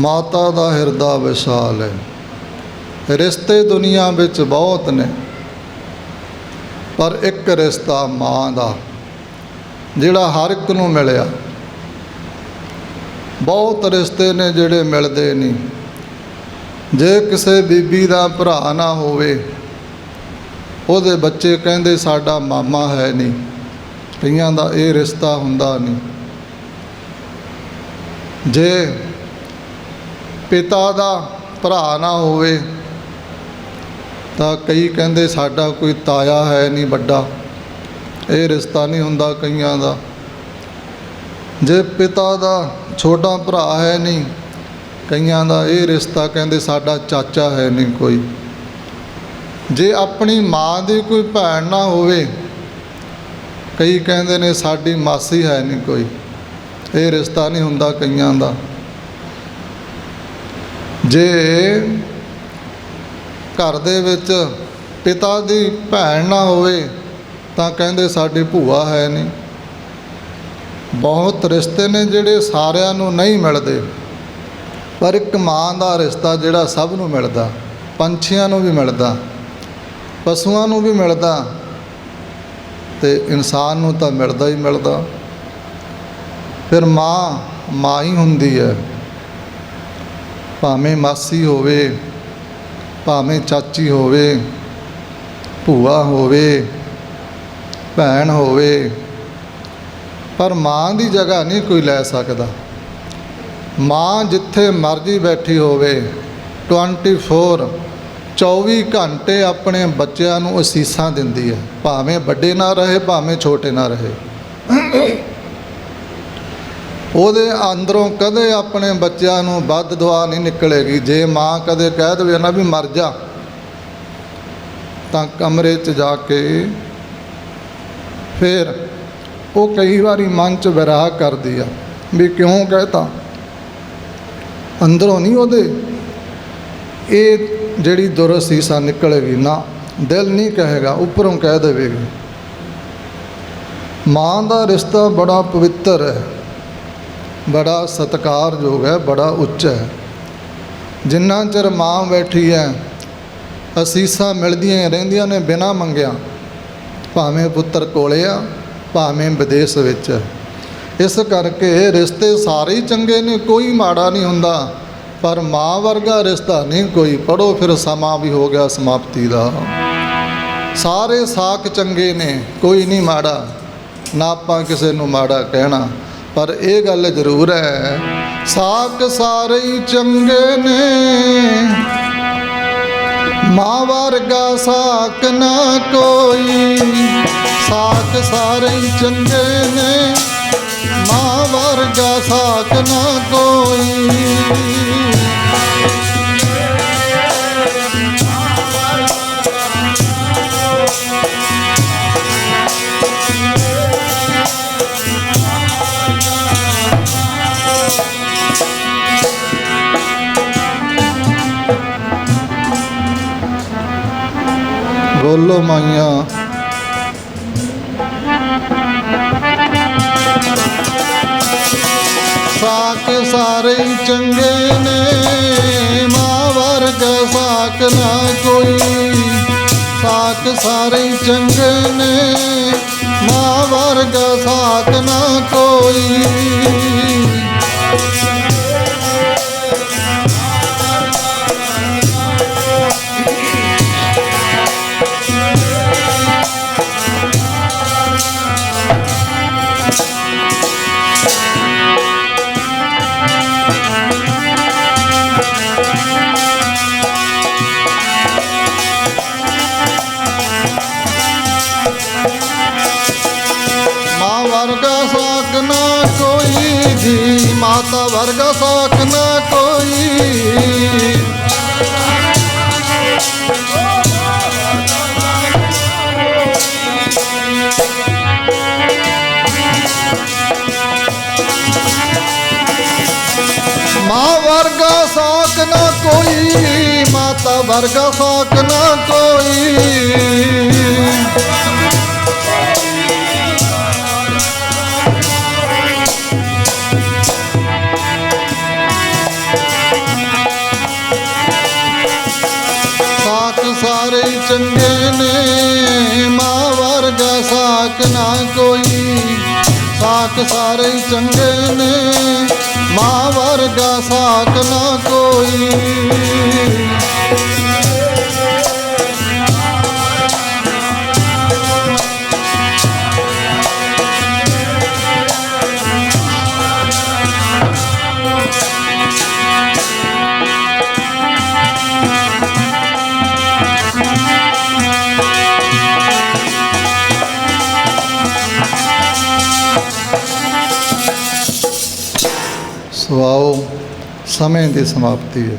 ਮਾਤਾ ਦਾ ਹਿਰਦਾ ਵਿਸ਼ਾਲ ਹੈ। ਰਿਸ਼ਤੇ ਦੁਨੀਆ ਵਿੱਚ ਬਹੁਤ ਨੇ, ਪਰ ਇੱਕ ਰਿਸ਼ਤਾ ਮਾਂ ਦਾ, ਜਿਹੜਾ ਹਰ ਇੱਕ ਨੂੰ ਮਿਲਿਆ। ਬਹੁਤ ਰਿਸ਼ਤੇ ਨੇ ਜਿਹੜੇ ਮਿਲਦੇ ਨਹੀਂ। ਜੇ ਕਿਸੇ ਬੀਬੀ ਦਾ ਭਰਾ ਨਾ ਹੋਵੇ, ਉਹਦੇ ਬੱਚੇ ਕਹਿੰਦੇ ਸਾਡਾ ਮਾਮਾ ਹੈ ਨਹੀਂ, ਕਈਆਂ ਦਾ ਇਹ ਰਿਸ਼ਤਾ ਹੁੰਦਾ ਨਹੀਂ। ਜੇ ਪਿਤਾ ਦਾ ਭਰਾ ਨਾ ਹੋਵੇ, ਤਾਂ ਕਈ ਕਹਿੰਦੇ ਸਾਡਾ ਕੋਈ ਤਾਇਆ ਹੈ ਨਹੀਂ ਵੱਡਾ। ਇਹ ਰਿਸ਼ਤਾ ਨਹੀਂ ਹੁੰਦਾ ਕਈਆਂ ਦਾ। ਜੇ ਪਿਤਾ ਦਾ ਛੋਟਾ ਭਰਾ ਹੈ ਨਹੀਂ, ਕਈਆਂ ਦਾ ਇਹ ਰਿਸ਼ਤਾ ਕਹਿੰਦੇ ਸਾਡਾ ਚਾਚਾ ਹੈ ਨਹੀਂ ਕੋਈ। ਜੇ ਆਪਣੀ ਮਾਂ ਦੀ ਕੋਈ ਭੈਣ ਨਾ ਹੋਵੇ, ਕਈ ਕਹਿੰਦੇ ਨੇ ਸਾਡੀ ਮਾਸੀ ਹੈ ਨਹੀਂ ਕੋਈ। ਇਹ ਰਿਸ਼ਤਾ ਨਹੀਂ ਹੁੰਦਾ ਕਈਆਂ ਦਾ। ਜੇ ਘਰ ਦੇ ਵਿੱਚ ਪਿਤਾ ਦੀ ਭੈਣ ਨਾ ਹੋਵੇ, ਤਾਂ ਕਹਿੰਦੇ ਸਾਡੀ ਭੂਆ ਹੈ ਨਹੀਂ। ਬਹੁਤ ਰਿਸ਼ਤੇ ਨੇ ਜਿਹੜੇ ਸਾਰਿਆਂ ਨੂੰ ਨਹੀਂ ਮਿਲਦੇ, ਪਰ ਇੱਕ ਮਾਂ ਦਾ ਰਿਸ਼ਤਾ ਜਿਹੜਾ ਸਭ ਨੂੰ ਮਿਲਦਾ, ਪੰਛੀਆਂ ਨੂੰ ਵੀ ਮਿਲਦਾ, ਪਸ਼ੂਆਂ ਨੂੰ ਵੀ ਮਿਲਦਾ, ਤੇ ਇਨਸਾਨ ਨੂੰ ਤਾਂ ਮਿਲਦਾ ਹੀ ਮਿਲਦਾ। ਫਿਰ ਮਾਂ ਮਾਂ ਹੀ ਹੁੰਦੀ ਹੈ। ਭਾਵੇਂ ਮਾਸੀ ਹੋਵੇ, ਭਾਵੇਂ ਚਾਚੀ ਹੋਵੇ, ਭੂਆ ਹੋਵੇ, ਭੈਣ ਹੋਵੇ, ਪਰ ਮਾਂ ਦੀ ਜਗ੍ਹਾ ਨਹੀਂ ਕੋਈ ਲੈ ਸਕਦਾ। ਮਾਂ ਜਿੱਥੇ ਮਰਜ਼ੀ ਬੈਠੀ ਹੋਵੇ 24 24 ਘੰਟੇ ਆਪਣੇ ਬੱਚਿਆਂ ਨੂੰ ਅਸੀਸਾਂ ਦਿੰਦੀ ਹੈ। ਭਾਵੇਂ ਵੱਡੇ ਨਾ ਰਹੇ, ਭਾਵੇਂ ਛੋਟੇ ਨਾ ਰਹੇ। ਉਹਦੇ ਅੰਦਰੋਂ ਕਦੇ ਆਪਣੇ ਬੱਚਿਆਂ ਨੂੰ ਵੱਧ ਦੁਆ ਨਹੀਂ ਨਿਕਲੇਗੀ। ਜੇ ਮਾਂ ਕਦੇ ਕਹਿ ਦੇਵੇ ਨਾ ਵੀ ਮਰ ਜਾ, ਤਾਂ ਕਮਰੇ 'ਚ ਜਾ ਕੇ ਫਿਰ ਉਹ ਕਈ ਵਾਰੀ ਮਨ 'ਚ ਵਿਰਾਹ ਕਰਦੀ ਆ ਵੀ ਕਿਉਂ ਕਹਤਾ? ਅੰਦਰੋਂ ਨਹੀਂ ਉਹਦੇ। ਇਹ ਜਿਹੜੀ ਦੁਰਸੀਸਾ ਨਿਕਲੇਗੀ ਨਾ, ਦਿਲ ਨਹੀਂ ਕਹੇਗਾ, ਉੱਪਰੋਂ ਕਹਿ ਦੇਵੇਗੀ। ਮਾਂ ਦਾ ਰਿਸ਼ਤਾ ਬੜਾ ਪਵਿੱਤਰ ਹੈ। ਬੜਾ ਸਤਿਕਾਰਯੋਗ ਹੈ, ਬੜਾ ਉੱਚਾ ਹੈ। ਜਿੰਨਾ ਚਿਰ ਮਾਂ ਬੈਠੀ ਹੈ, ਅਸੀਸਾਂ ਮਿਲਦੀਆਂ ਰਹਿੰਦੀਆਂ ਨੇ ਬਿਨਾਂ ਮੰਗਿਆ। ਭਾਵੇਂ ਪੁੱਤਰ ਕੋਲੇ ਆ, ਭਾਵੇਂ ਵਿਦੇਸ਼ ਵਿੱਚ। ਇਸ ਕਰਕੇ ਰਿਸ਼ਤੇ ਸਾਰੇ ਹੀ ਚੰਗੇ ਨੇ, ਕੋਈ ਮਾੜਾ ਨਹੀਂ ਹੁੰਦਾ। ਪਰ ਮਾਂ ਵਰਗਾ ਰਿਸ਼ਤਾ ਨਹੀਂ, ਕੋਈ ਪੜੋ ਫਿਰ ਸਮਾਂ ਵੀ ਹੋ ਗਿਆ ਸਮਾਪਤੀ ਦਾ। ਸਾਰੇ ਸਾਖ ਚੰਗੇ ਨੇ, ਕੋਈ ਨਹੀਂ ਮਾੜਾ। ਨਾ ਆਪਾਂ ਕਿਸੇ ਨੂੰ ਮਾੜਾ ਕਹਿਣਾ। ਪਰ ਇਹ ਗੱਲ ਜ਼ਰੂਰ ਹੈ ਸਾਕ ਸਾਰੇ ਹੀ ਚੰਗੇ ਨੇ। ਮਾਂ ਵਰਗਾ ਸਾਕ ਨਾ ਕੋਈ ਸਾਕ ਸਾਰੇ ਹੀ ਚੰਗੇ ਨੇ। ਮਾਂ ਵਰਗਾ ਸਾਕ ਨਾ ਕੋਈ। ਬੋਲੋ ਮਾਈਆਂ। ਸਾਕ ਸਾਰੇ ਚੰਗੇ ਨੇ ਮਾਵਰ ਵਰਗਾ ਸਾਕ ਨਾ ਕੋਈ। ਸਾਕ ਸਾਰੇ ਹੀ ਚੰਗੇ ਨੇ ਮਾਵਰ ਵਰਗਾ ਸਾਕ ਨਾ ਕੋਈ। ਵਰਗਾ ਸਾਕ ਨਾ ਕੋਈ। ਮਾਂ ਵਰਗਾ ਸਾਕ ਨਾ ਕੋਈ ਮਾਤਾ ਵਰਗਾ ਸਾਕ ਨਾ ਕੋਈ। ਚੰਗੇ ਨੇ, ਮਾਂ ਵਰਗਾ ਸਾਕ ਨਾ ਕੋਈ। ਸਾਕ ਸਾਰੇ ਚੰਗੇ ਨੇ, ਮਾਂ ਵਰਗਾ ਸਾਕ ਨਾ ਕੋਈ। ਸੋ ਸਮੇਂ ਦੀ ਸਮਾਪਤੀ ਹੈ।